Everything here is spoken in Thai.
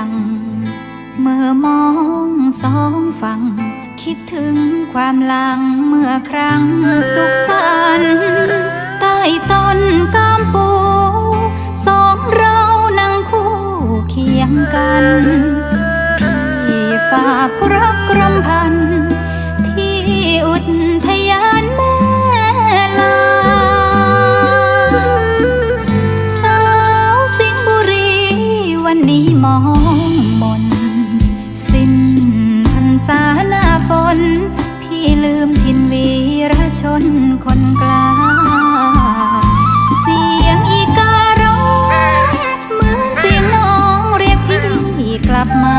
ัง เมื่อมองสองฝั่ง คิดถึงความหลังเมื่อครั้งสุขสันต์ใต้ต้นกามปู สองเรานั่งคู่เคียงกัน พี่ฝากรักกรมพัน ที่อุทยานแม่ลาสาวสิงบุรีวันนี้มอง ชนคนกลางเสียงอีการ้องเหมือนเสียงน้องเรียกพี่กลับมา